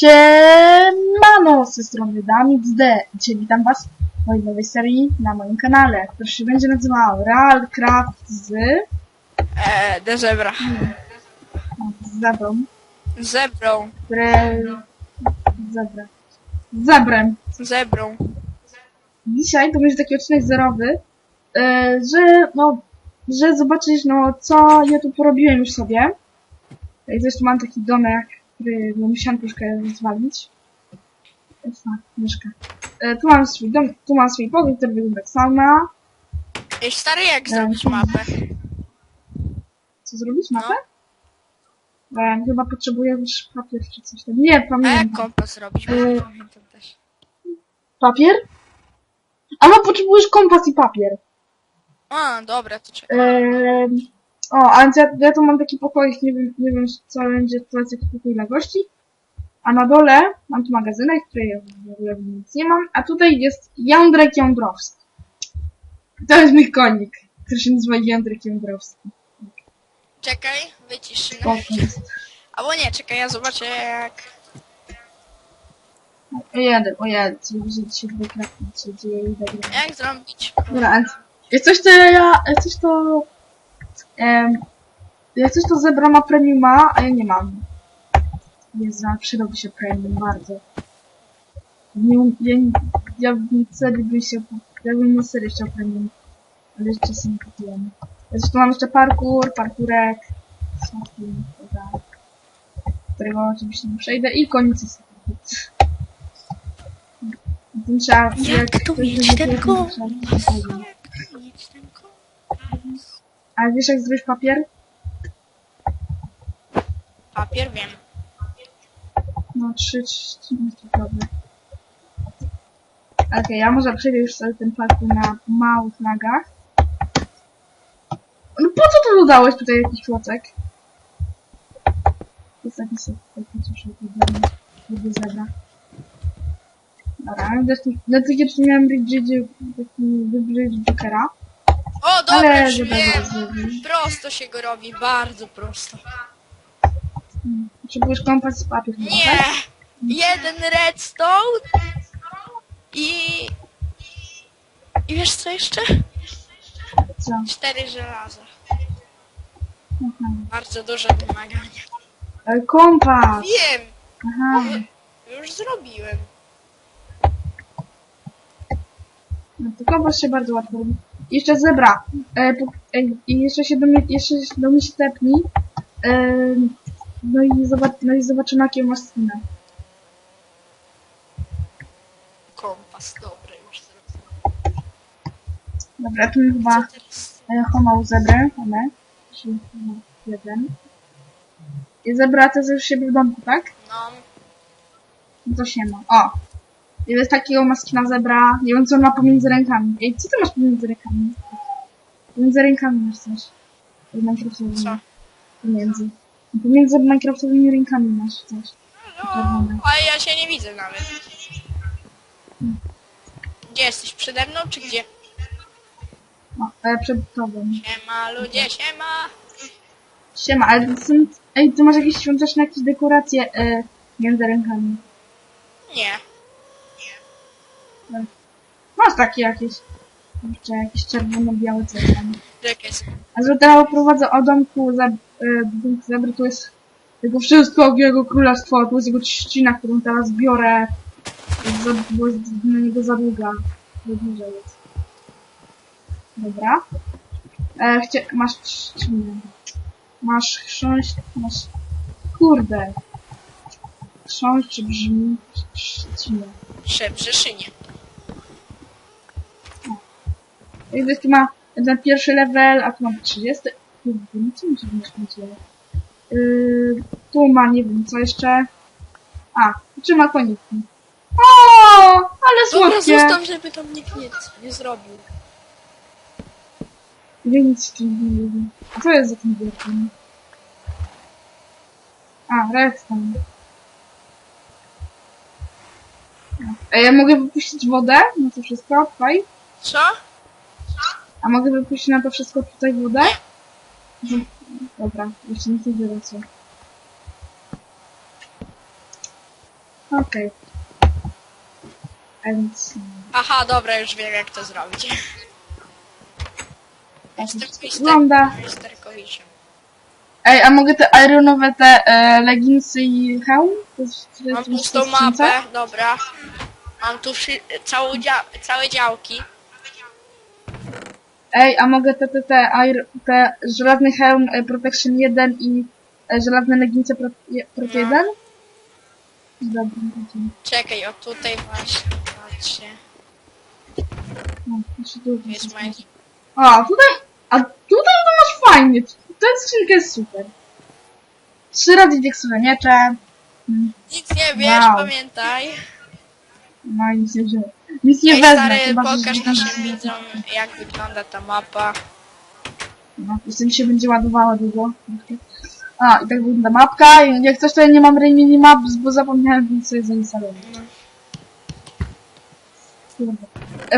Siemano, z tej strony Damix D. Dzisiaj witam was w mojej nowej serii na moim kanale, który się będzie nazywał Realcraft z... Eee, de zebra. z zebrą, Zebrą. które... Zebra. Zebrem. Zebrą. Dzisiaj to będzie taki odcinek zerowy, e, że no, że zobaczysz no, co ja tu porobiłem już sobie. Jak zresztą mam taki domek, który no, musiałam troszkę rozwalić. Jest ta myszka. E, tu mam swój dom, tu mam swój pokój, który wygląda jak sauna. Ej, stary, jak zrobić mapę? Co zrobić? Mapę? No. E, chyba potrzebuję już papier czy coś tam. Nie, A jak pamiętam. kompas robić? Bo nie pamiętam też. Papier? A no, potrzebujesz kompas i papier. A, dobra, to czekaj. Ehm, o, a ja, ja tu mam taki pokoik, nie wiem, nie wiem co będzie, to jest jakiś pokój dla gości. A na dole mam tu magazynek, który ja w ogóle nic nie mam, a tutaj jest Jędrek Jądrowski. To jest mój konik, który się nazywa Jędrek Jądrowski. Czekaj, to jest. Albo nie, czekaj, ja zobaczę jak... O jeden, o jeden, co widzę się dwukrotnie, co dzieje tak. Jak zrobić? Dobra, jak coś to ja, coś to... Um, jak coś to zebra ma premiuma, a ja nie mam. Jezu, ale przydałby się premium bardzo. Nie, ja, ja bym serii bym się, ja bym na serii chciał premium. Ale jeszcze sobie nie kupiłem. Zresztą mam jeszcze parkour, parkurek, shopping, dobra. Którego oczywiście nie przejdę i koniec jest. Trzeba, Jak tu ktoś mieć ten kompas? trzeba zrobić. Jak tu mieć ten kompas? A wiesz jak zrobić papier? Papier wiem. No, trzy, trzy metrów dobre. Okej, ja może przejdę już sobie ten parkour na małych nagach. No po co tu dodałeś tutaj jakiś klocek? To jest taki sobie taki coś jakby zebra. Dobra, zresztą takie czy miałem bridge, bridge Jokera. O, dobra, Ale już dobra, wiem. dobra. Prosto się go robi, bardzo prosto. Potrzebujesz kompas i papier. Nie! tak? Jeden redstone i... I wiesz co jeszcze? Co? Cztery żelaza. Aha. Bardzo duże wymagania. Ale kompas! Wiem! Aha. Już zrobiłem. No to kompas się bardzo łatwo robi. Jeszcze zebra. E, po, e, I jeszcze się do mnie, jeszcze się do mnie się tepnij. E, no i zobacz, no i zobaczymy jakie masz skinę. Kompas, dobry już zrobiłem. Dobra, tu chyba e, homał zebrę. One. Jeden. I zebra to już siebie w domku, tak? No, No to się ma. O! I jest takiego ma skina zebra. Nie wiem co on ma pomiędzy rękami. Ej, co ty masz pomiędzy rękami? Pomiędzy rękami masz coś. Minecraftowymi. co? Pomiędzy. Pomiędzy Minecraftowymi rękami masz coś. No, ale ja się nie widzę nawet. Gdzie jesteś? Przede mną czy gdzie? No, e, przed tobą. Siema ludzie, siema! Siema, ale to są... Ej, ty masz jakieś świąteczne jakieś dekoracje e, między rękami. Nie. Masz takie jakieś. Jeszcze jakieś czerwono-białe coś tam. Sobie. A że teraz prowadzę o domku za, e, domku zebry, to jest tego wszystko jego królestwo, to jest jego trzcina, którą teraz biorę. Za, bo jest na niego za długa. Za duża jest. Dobra. E, chcie, masz trzcinę. Masz chrząść, masz... Kurde. Chrząść czy brzmi trzcinę. Szebrzeszynie. Jakby tu ma ten pierwszy level, a tu mam 30. Kurde, no co mi się wyświeciło? Yy, tu ma nie wiem co jeszcze. A, trzyma koniki. O, ale Dobra, słodkie. zostaw, żeby tam nikt nic nie zrobił. Ja nic ci nie wiem. A co jest za tym wielkim? A, redstone. No. Ej, ja mogę wypuścić wodę na to wszystko tutaj? Co? A mogę wypuścić na to wszystko tutaj wodę? Mhm. Dobra, jeszcze nic nie wyrosło. Okej. Więc... Aha, dobra, już wiem jak to zrobić. Jestem wygląda. misterkowiczem. Ej, a mogę te ironowe te e, leginsy i hełm? To jest, to Mam jest w pustą mapę, dobra. Mam tu wszy- całą dzia- całe działki. Ej, a mogę te, te, te, ir- te żelazny hełm e, Protection 1 i e, żelazne leginsy Pro, je- Prote No. 1? Dobra, dobra. Czekaj, o tutaj właśnie, patrzcie. No, jeszcze tu Tu jest moje... A, tutaj, a tutaj to masz fajnie. Ta skrzynka jest super. Trzy razy dieksowe miecze. Mm, Nic nie wiesz, Wow. pamiętaj. No i nic nie wziąłem. Nic nie Ej, wezmę, stary, chyba że pokaż naszym widzom, jak wygląda ta mapa. No, jeszcze mi się będzie ładowała długo. A, i tak wygląda mapka. I Jak coś, to ja nie mam Rain Map, bo zapomniałem, więc sobie zainstalować. Kurde.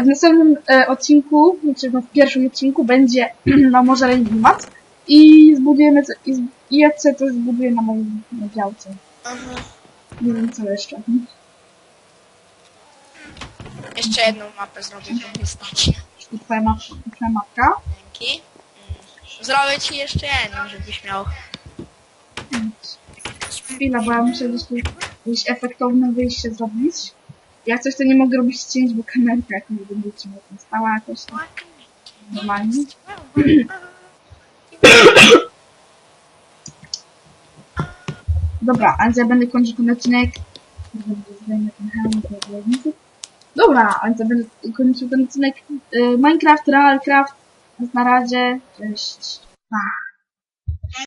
W następnym e, odcinku, znaczy no, w pierwszym odcinku będzie no może Rain Map i zbudujemy, co- i, z- i ja to zbuduję na moim na działce. Aha. Nie wiem co jeszcze. Jeszcze jedną mapę zrobię, bo wystarczy. I twoja, map, twoja mapka. Dzięki. Mm. Zrobię ci jeszcze jedną, żebyś miał. Chwila, bo ja muszę gdzieś tu jakieś efektowne wyjście zrobić. Jak coś to nie mogę robić cięć, bo kamerka jak nie będzie trzymać stała jakoś tam normalnie. Dobra, a ja będę kończył ten odcinek. Zdejmę ten hełm. Dobra, a ja będę kończył ten odcinek. y, Minecraft, Realcraft. Na razie. Cześć. Pa.